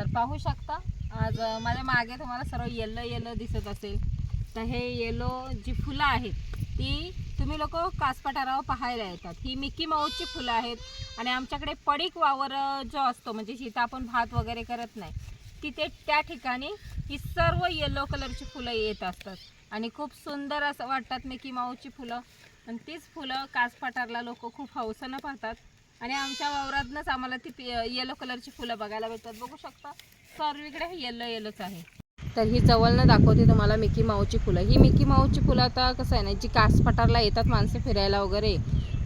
तर पाहू शकता. आज माझ्या मागे तुम्हाला सर्व येलो येलो दिसत असेल. तर हे येलो जी फुलं आहेत ती तुम्ही लोक कासपठारावर पाहायला येतात. ही मिकी माऊसची फुलं आहेत आणि आमच्याकडे पडीक वावर जो असतो म्हणजे जिथं आपण भात वगैरे करत नाही तिथे त्या ठिकाणी ही सर्व येलो कलरची फुलं येत असतात. आणि खूप सुंदर असं वाटतात मिकी माऊसची फुलं. आणि तीच फुलं कासपठारला लोक खूप हौसनं पाहतात. आणि आमच्या वावरातनंच आम्हाला ती येलो कलरची फुलं बघायला भेटतात. बघू शकता. सर्वीकडे हे येलो येलोच आहे. तर ही जवळनं दाखवते तुम्हाला मिकी माऊची फुलं. ही मिकी माऊची फुलं आता कसं आहे ना जी कास पठारला येतात माणसं फिरायला वगैरे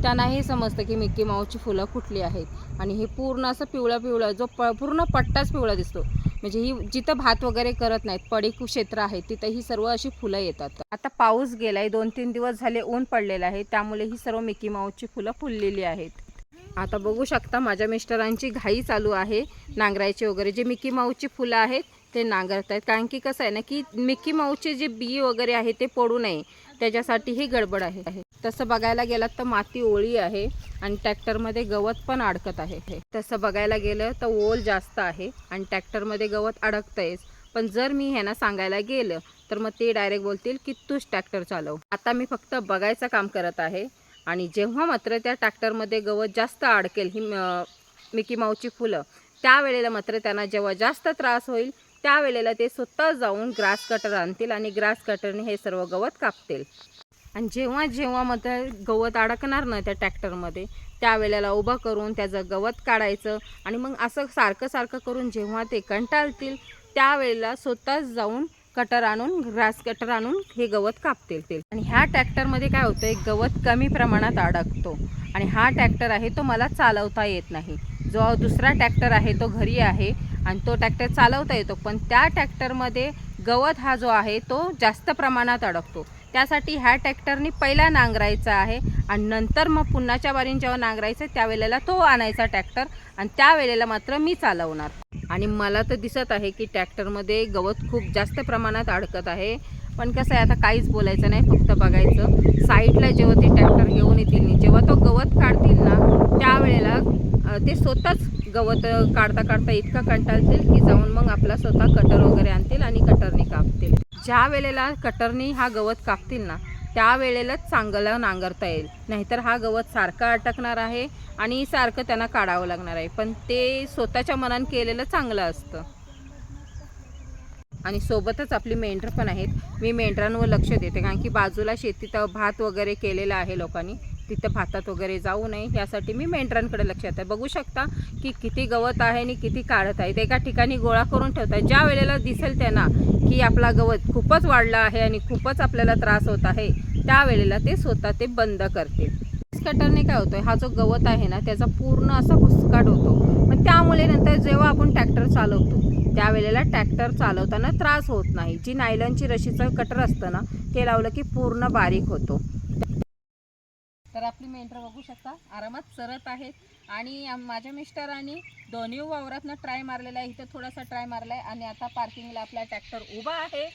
त्यांना हे समजतं की मिकी माऊची फुलं कुठली आहेत. आणि हे पूर्ण असं पिवळं पिवळं जो प पूर्ण पट्टाच पिवळा दिसतो. म्हणजे ही जिथं भात वगैरे करत नाहीत पडीक क्षेत्र आहे तिथं ही सर्व अशी फुलं येतात. आता पाऊस गेलाय दोन तीन दिवस झाले ऊन पडलेलं आहे त्यामुळे ही सर्व मिकी माऊची फुलं फुललेली आहेत. आता बघू शकता माझ्या मिस्टरांची घाई चालू आहे नांगरायची वगैरे. जे मिकी माऊची फुलं आहेत ते नांगरत आहेत कारण की कसं आहे ना की मिकी माऊचे जे बी वगैरे आहे ते पडू नये. त्याच्यासाठी ही गडबड आहे. तसं बघायला गेलात तर माती ओळी आहे आणि ट्रॅक्टरमध्ये गवत पण अडकत आहे. तसं बघायला गेलं तर ओल जास्त आहे आणि ट्रॅक्टरमध्ये गवत अडकतंयच. पण जर मी ह्यांना सांगायला गेलं तर मग ते डायरेक्ट बोलतील की तूच ट्रॅक्टर चालव. आता मी फक्त बघायचं काम करत आहे. आणि जेव्हा मात्र त्या ट्रॅक्टरमध्ये गवत जास्त अडकेल ही मिकी माऊची फुलं त्यावेळेला मात्र त्यांना जेव्हा जास्त त्रास होईल त्यावेळेला ते स्वतः जाऊन ग्रास कटर आणतील आणि ग्रास कटरने हे सर्व गवत कापतील. आणि जेव्हा जेव्हा मात्र गवत अडकणार ना त्या ट्रॅक्टरमध्ये त्यावेळेला उभं करून त्याचं गवत काढायचं आणि मग असं सारखं सारखं करून जेव्हा ते कंटाळतील त्यावेळेला स्वतःच जाऊन कटर आणून ग्रास कटर आणून हे गवत कापतील ते. आणि ह्या ट्रॅक्टरमध्ये काय होतं एक गवत कमी प्रमाणात अडकतो. आणि हा ट्रॅक्टर आहे तो मला चालवता येत नाही. जो दुसरा ट्रॅक्टर आहे तो घरी आहे आणि तो ट्रॅक्टर चालवता येतो. पण त्या ट्रॅक्टरमध्ये गवत हा जो आहे तो जास्त प्रमाणात अडकतो. त्यासाठी ह्या ट्रॅक्टरनी पहिला नांगरायचा आहे आणि नंतर मग पुन्हाच्या बारीन जेव्हा नांगरायचं त्यावेळेला तो आणायचा ट्रॅक्टर आणि त्यावेळेला मात्र मी चालवणार. आणि मला तर दिसत आहे की ट्रॅक्टरमध्ये गवत खूप जास्त प्रमाणात अडकत आहे. पण कसं आहे आता काहीच बोलायचं नाही फक्त बघायचं. साईडला जेव्हा ते ट्रॅक्टर घेऊन येतील जेव्हा तो गवत काढतील ना त्यावेळेला ते स्वतःच गवत काढता काढता इतकं कंटाळतील की जाऊन मग आपला स्वतः कटर वगैरे आणतील आणि कटरने कापतील. ज्या वेळेला कटरनी हा गवत कापतील ना त्यावेळेलाच चांगलं नांगरता येईल. नाहीतर हा गवत सारखा अटकणार आहे आणि सारखं त्यांना काढावं लागणार आहे. पण ते स्वतःच्या मनानं केलेलं चांगलं असतं. आणि सोबतच आपली मेंढर पण आहेत. मी मेंढरांवर लक्ष देते. कारण की बाजूला शेतीत भात वगैरे केलेला आहे लोकांनी. तिथं भातात वगैरे जाऊ नये. यासाठी मी मेंढरांकडे लक्ष देते. बघू शकता की किती गवत आहे आणि किती काढत आहेत एका ठिकाणी गोळा करून ठेवतात. ज्या वेळेला दिसेल त्यांना की आपला गवत खूपच वाढला आहे आणि खूपच आपल्याला त्रास होत आहे त्यावेळेला ते स्वतः ते बंद करतील. कटरने काय होतोय? हा जो गवत आहे ना त्याचा पूर्ण असा भुसकाट होतो. पण त्यामुळे नंतर जेव्हा आपण ट्रॅक्टर चालवतो त्यावेळेला ट्रॅक्टर चालवताना त्रास होत नाही. जी नायलनची रशीचं कटर असतं ना ते लावलं की पूर्ण बारीक होतो. तर आपली मेंटर बघू शकता. आरामात चरत आहेत आणि माझ्या मिस्टरांनी दोन्ही वावरातनं ट्राय मारलेला आहे. इथं थोडासा ट्राय मारला आहे आणि आता पार्किंगला आपला ट्रॅक्टर उभा आहे.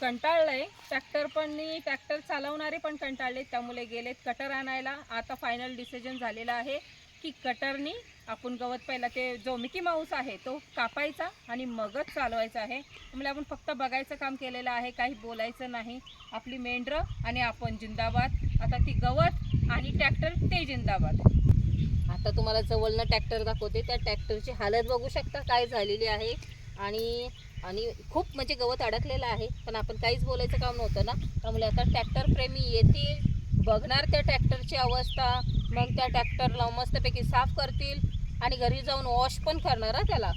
कंटाळलंय. ट्रॅक्टर पण ट्रॅक्टर चालवणारे पण कंटाळले त्यामुळे गेलेत कटर आणायला. आता फायनल डिसिजन झालेला आहे की कटरनी आपण गवत पहिला ते जो मिकी माऊस आहे तो कापायचा आणि मगच चालवायचा आहे. म्हणजे आपण फक्त बघायचं काम केलेलं आहे. काही बोलायचं नाही. आपली मेंढरं आणि आपण जिंदाबाद. आता ती गवत आणि ट्रॅक्टर ते जिंदाबाद. आता तुम्हाला जवळनं ट्रॅक्टर दाखवते. त्या ट्रॅक्टरची हालत बघू शकता काय झालेली आहे. आणि आणि खूप म्हणजे गवत अडकलेलं आहे पण आपण काहीच बोलायचं काम नव्हतं ना. त्यामुळे आता ट्रॅक्टर प्रेमी येतील बघणार त्या ट्रॅक्टरची अवस्था. मग त्या ट्रॅक्टरला मस्तपैकी साफ करतील आणि घरी जाऊन वॉश पण करणार हा त्याला.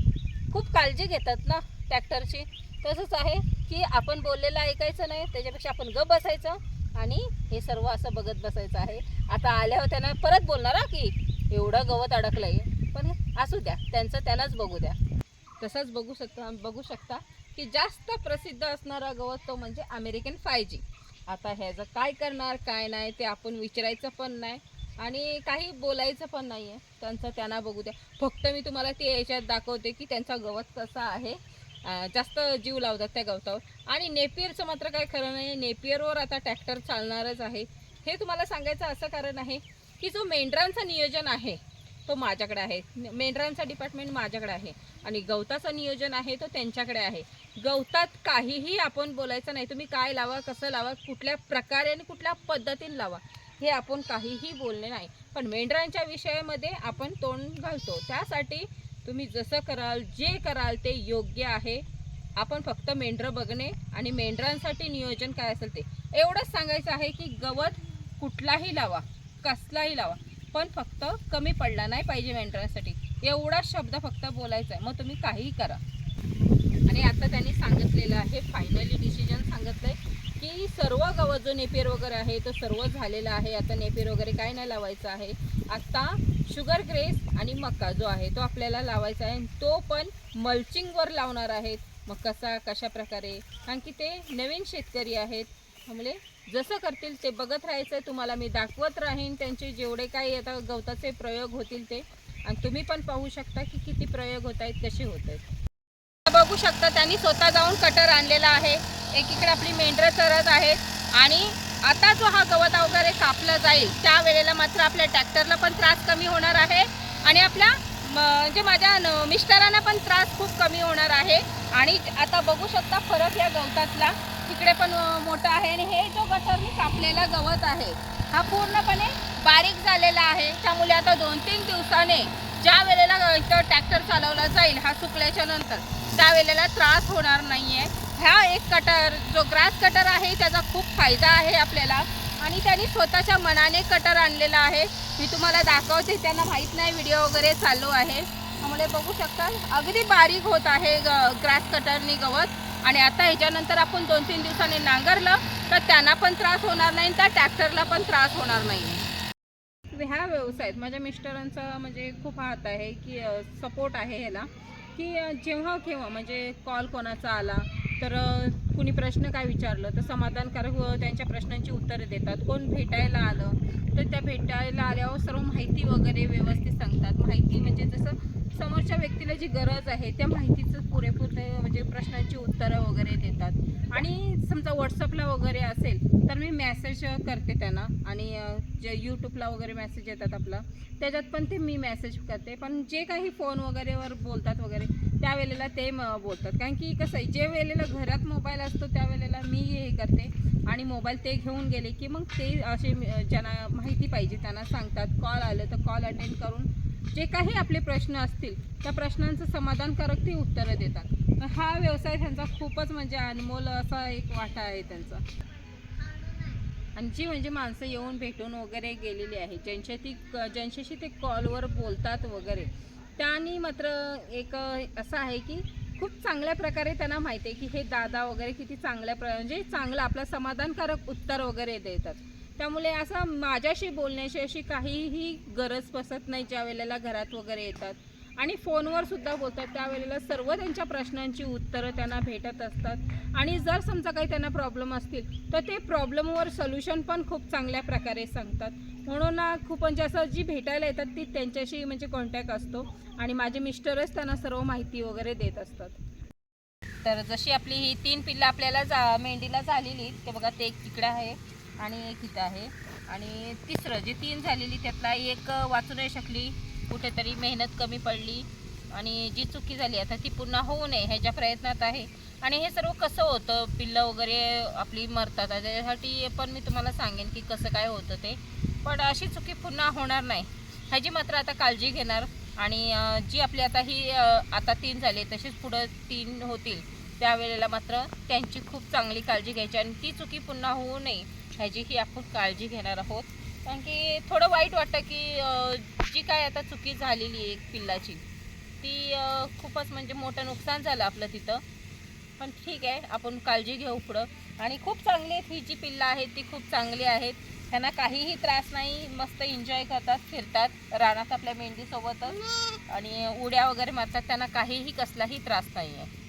खूप काळजी घेतात ना ट्रॅक्टरची तसंच आहे की आपण बोललेलं ऐकायचं नाही त्याच्यापेक्षा आपण गप बसायचं आणि हे सर्व असं बघत बसायचं आहे. आता आल्यावर त्यांना परत बोलणार हा की एवढं गवत अडकलं आहे पण असू द्या त्यांचं त्यांनाच बघू द्या. तसंच बघू शकता बघू शकता की जास्त प्रसिद्ध असणारा गवत तो म्हणजे अमेरिकन फाय जी आता ह्याचं काय करणार काय नाही ते आपण विचारायचं पण नाही आणि काही बोलायचं पण नाही आहे त्यांचं त्यांना बघू द्या. फक्त मी तुम्हाला ते याच्यात दाखवते की त्यांचा गवत कसा आहे. जास्त जीव लावतात त्या गवतावर. आणि नेपियरचं मात्र काय खरं नाही नेपियरवर आता ट्रॅक्टर चालणारच आहे. हे तुम्हाला सांगायचं असं कारण आहे की जो मेंढरांचं नियोजन आहे तो माझ्याकडे आहे. मेंढरांचा डिपार्टमेंट माझ्याकडे आहे. आणि गवताचं नियोजन आहे तो त्यांच्याकडे आहे. गवतात काहीही आपण बोलायचं नाही. तुम्ही काय लावा कसं लावा कुठल्या प्रकारे आणि कुठल्या पद्धतीने लावा हे आपण काहीही बोलणे नाही. पण मेंढरांच्या विषयामध्ये आपण तोंड घालतो. त्यासाठी तुम्ही जसं कराल जे कराल ते योग्य आहे. आपण फक्त मेंढरं बघणे आणि मेंढरांसाठी नियोजन काय असेल ते. एवढंच सांगायचं आहे की गवत कुठलाही लावा कसलाही लावा. पण फक्त कमी पडला नाही पाहिजे मेंटेनन्ससाठी एवढा शब्द फक्त बोलायचा आहे. मग तुम्ही काहीही करा. आणि आता त्यांनी सांगितलेलं आहे फायनली डिसिजन सांगितलंय की सर्व गवत जो नेपेर वगैरे आहे तो सर्व झालेला आहे. आता नेपेर वगैरे काय नाही लावायचं आहे. आता शुगर ग्रेस आणि मका जो आहे तो आपल्याला लावायचा आहे. तो पण मल्चिंगवर लावणार आहेत. मग कसा कशा प्रकारे कारण की ते नवीन शेतकरी आहेत. म्हणजे जसं करतील ते बघत राहायचं तुम्हाला मी दाखवत राहीन त्यांचे जेवढे काही आता गवताचे प्रयोग होतील ते. आणि तुम्ही पण पाहू शकता की किती प्रयोग होत आहेत कसे होत आहेत. बघू शकता त्यांनी स्वतः जाऊन कटर आणलेला आहे. एकीकडे आपली मेंढरं चरत आहेत. आणि आता जो हा गवत वगैरे कापला जाईल. त्यावेळेला मात्र आपल्या ट्रॅक्टरला पण त्रास कमी होणार आहे. आणि आपल्या म्हणजे माझ्या न- मिस्टरांना पण त्रास खूप कमी होणार आहे. आणि आता बघू शकता फरक या गवतातला. तिकडे पण मोठा आहे आणि हे जो गटरनी कापलेला गवत आहे हा पूर्णपणे बारीक झालेला आहे. त्यामुळे आता दोन तीन दिवसाने ज्या वेळेला इथं ट्रॅक्टर चालवला जाईल हा सुकल्याच्या नंतर त्यावेळेला त्रास होणार नाही आहे ह्या एक कटर जो ग्रास कटर आहे त्याचा खूप फायदा आहे आपल्याला. आणि त्यांनी स्वतःच्या मनाने कटर आणलेला आहे. मी तुम्हाला दाखवते त्यांना माहीत नाही व्हिडिओ वगैरे चालू आहे. त्यामुळे बघू शकता अगदी बारीक होत आहे ग्रास कटरनी गवत. आणि आता ह्याच्यानंतर आपण दोन तीन दिवसांनी नांगरलं तर त्यांना पण त्रास होणार नाही त्या ट्रॅक्टरला पण त्रास होणार नाही. ह्या व्यवसायात माझ्या मिस्टरांचा म्हणजे खूप हात आहे की सपोर्ट आहे ह्याला. की जेव्हा केव्हा म्हणजे कॉल कोणाचा आला तर कुणी प्रश्न काय विचारलं तर समाधानकारक व त्यांच्या प्रश्नांची उत्तरं देतात. कोण भेटायला आलं तर त्या भेटायला आल्यावर सर्व माहिती वगैरे व्यवस्थित सांगतात. माहिती म्हणजे जसं समोरच्या व्यक्तीला जी गरज आहे त्या माहितीचं पुरेपूर म्हणजे प्रश्नांची उत्तरं वगैरे देतात. आणि समजा व्हॉट्सअपला वगैरे असेल तर मी मेसेज करते त्यांना. आणि जे यूट्यूबला वगैरे मेसेज येतात आपला त्याच्यात पण ते मी मेसेज करते. पण जे काही फोन वगैरेवर बोलतात वगैरे त्यावेळेला ते बोलतात. कारण की कसं आहे जे वेळेला घरात मोबाईल असतो त्यावेळेला मी हे करते. आणि मोबाईल ते घेऊन गेले की मग ते असे ज्यांना माहिती पाहिजे त्यांना सांगतात. कॉल आलं तर कॉल अटेंड करून जे काही आपले प्रश्न असतील त्या प्रश्नांचं समाधानकारक ते उत्तरं देतात. हा व्यवसाय त्यांचा खूपच म्हणजे अनमोल असा एक वाटा आहे त्यांचा. आणि जी म्हणजे माणसं येऊन भेटून वगैरे गेलेली आहे ज्यांच्या ती ज्यांच्याशी ते कॉलवर बोलतात वगैरे त्यांनी मात्र एक असं आहे की खूप चांगल्या प्रकारे त्यांना माहिती आहे की हे दादा वगैरे किती चांगल्या प्र म्हणजे चांगलं आपलं समाधानकारक उत्तर वगैरे देतात. त्यामुळे असं माझ्याशी बोलण्याची अशी काहीही गरज बसत नाही ज्या वेळेला घरात वगैरे येतात. आणि फोनवर सुद्धा बोलतात. त्यावेळेला सर्व त्यांच्या प्रश्नांची उत्तरं त्यांना भेटत असतात. आणि जर समजा काही त्यांना प्रॉब्लेम असतील तर ते प्रॉब्लेमवर सोल्युशन पण खूप चांगल्या प्रकारे सांगतात. म्हणून ना खूप म्हणजे असं जी भेटायला येतात ती त्यांच्याशी म्हणजे कॉन्टॅक्ट असतो. आणि माझे मिस्टरच त्यांना सर्व माहिती वगैरे देत असतात. तर जशी आपली ही तीन पिल्लं आपल्याला जा मेंढीला झालेली ते बघा ते एक तिकडे आहे. आणि एक इथं आहे. आणि तिसरं जे तीन झालेली त्यातला एक वाचू नाही शकली. कुठेतरी मेहनत कमी पडली. आणि जी चुकी झाली आता ती पुन्हा होऊ नये ह्याच्या प्रयत्नात आहे. आणि हे सर्व कसं होतं? पिल्लं वगैरे आपली मरतात. त्याच्यासाठी पण मी तुम्हाला सांगेन की कसं काय होतं ते. पण अशी चुकी पुन्हा होणार नाही. ह्याची मात्र आता काळजी घेणार. आणि जी आपली आता ही आता तीन झाली तशीच पुढं तीन होतील. त्यावेळेला मात्र त्यांची खूप चांगली काळजी घ्यायची. आणि ती चुकी पुन्हा होऊ नये. ह्याचीही आपण काळजी घेणार आहोत. कारण की थोडं वाईट वाटतं की जी काय आता चुकी झालेली आहे एक पिल्लाची ती खूपच म्हणजे मोठं नुकसान झालं आपलं तिथं. पण ठीक आहे आपण काळजी घेऊ पुढं. आणि खूप चांगली आहेत ही जी पिल्लं आहेत ती खूप चांगली आहेत. त्यांना काहीही त्रास नाही मस्त एन्जॉय करतात फिरतात. रानात आपल्या मेंढीसोबतच आणि उड्या वगैरे मारतात त्यांना काहीही कसलाही त्रास नाही आहे